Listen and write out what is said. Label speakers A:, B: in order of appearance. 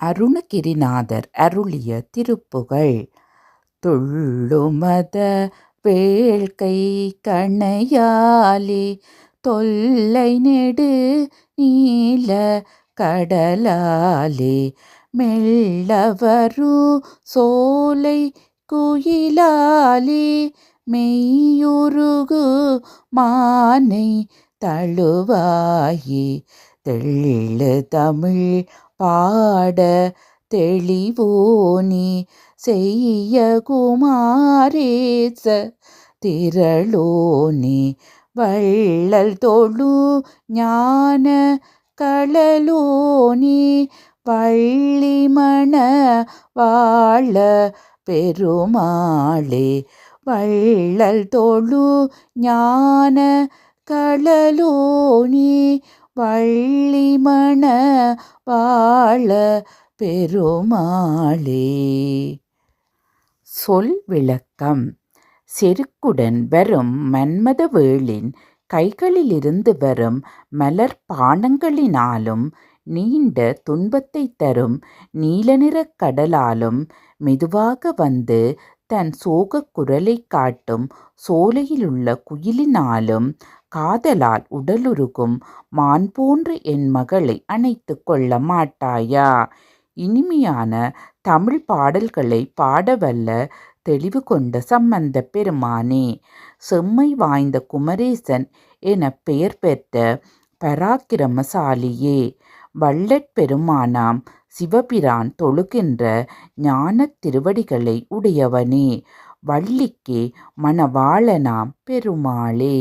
A: அருணகிரிநாதர் அருளிய திருப்புகழ். துள்ளுமத வேள்கை கணையாலே தொல்லை நெடு நீல கடலாலே மெல்லவரு சோலை குயிலாலே மெய்யுருகு மானை தழுவாயே தெள்ளு தமிழ் பாட தெளிவோனி செய்ய குமாரேச திரளோனி. வள்ளல் தொழு ஞான களலோனி வள்ளிமண வாழ பெருமாளே. வள்ளல் தொழு ஞான களலோனி வள்ளிமண வாழ பெருமாளே. சொல் விளக்கம். செருக்குடன் வரும் மன்மத வேளின் கைகளிலிருந்து வரும் மலர் பானங்களினாலும் நீண்ட துன்பத்தை தரும் நீலநிறக் கடலாலும் மெதுவாக வந்து தன் சோகக் குரலைக் காட்டும் சோலையிலுள்ள குயிலினாலும் காதலால் உடலுருகும் மான் போன்று என் மகளை அணைத்து கொள்ள மாட்டாயா? இனிமையான தமிழ் பாடல்களை பாடவல்ல தெளிவு கொண்ட சம்பந்த பெருமானே செம்மை வாய்ந்த குமரேசன் என பெயர் பெற்ற பராக்கிரமசாலியே வள்ளற் பெருமானாம் சிவபிரான் தொழுகின்ற ஞானத் திருவடிகளை உடையவனே வள்ளிக்கே மணவாளனாம் பெருமாளே.